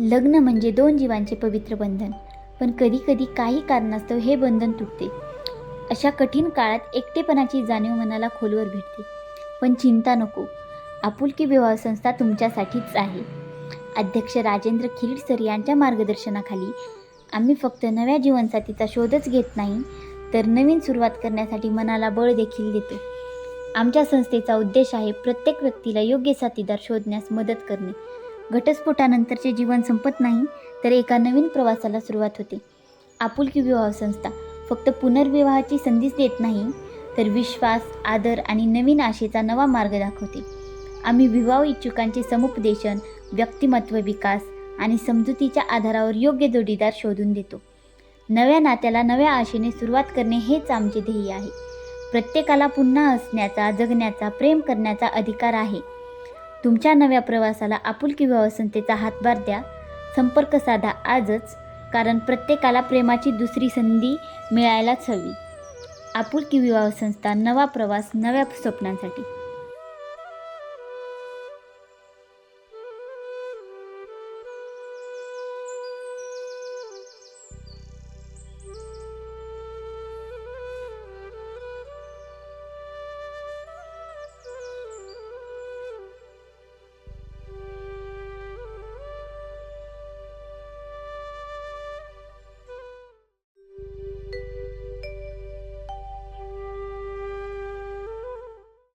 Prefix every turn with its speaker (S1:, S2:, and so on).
S1: लग्न म्हणजे दोन जीवांचे पवित्र बंधन. पण कधीकधी काही कारणास्तव हे बंधन तुटते. अशा कठीण काळात एकटेपणाची जाणीव मनाला खोलवर भेटते. पण चिंता नको. आपुलकी विवाह संस्था तुमच्यासाठीच आहे. अध्यक्ष राजेंद्र खिरीड सर यांच्या मार्गदर्शनाखाली आम्ही फक्त नव्या जीवनसाथीचा शोधच घेत नाही तर नवीन सुरुवात करण्यासाठी मनाला बळ देखील देतो. आमच्या संस्थेचा उद्देश आहे प्रत्येक व्यक्तीला योग्य साथीदार शोधण्यास मदत करणे. घटस्फोटानंतरचे जीवन संपत नाही तर एका नवीन प्रवासाला सुरुवात होते. आपुलकी विवाह संस्था फक्त पुनर्विवाहाची संधीच देत नाही तर विश्वास आदर आणि नवीन आशेचा नवा मार्ग दाखवते. आम्ही विवाह इच्छुकांचे समुपदेशन व्यक्तिमत्व विकास आणि समजुतीच्या आधारावर योग्य जोडीदार शोधून देतो. नव्या नात्याला नव्या आशेने सुरुवात करणे हेच आमचे ध्येय आहे. प्रत्येकाला पुन्हा हसण्याचा जगण्याचा प्रेम करण्याचा अधिकार आहे. तुमच्या नव्या प्रवासाला आपुलकी विवाह हातभार द्या. संपर्क साधा आजच कारण प्रत्येकाला प्रेमाची दुसरी संधी मिळायलाच हवी. आपुलकी विवाह संस्था नवा प्रवास नव्या स्वप्नांसाठी.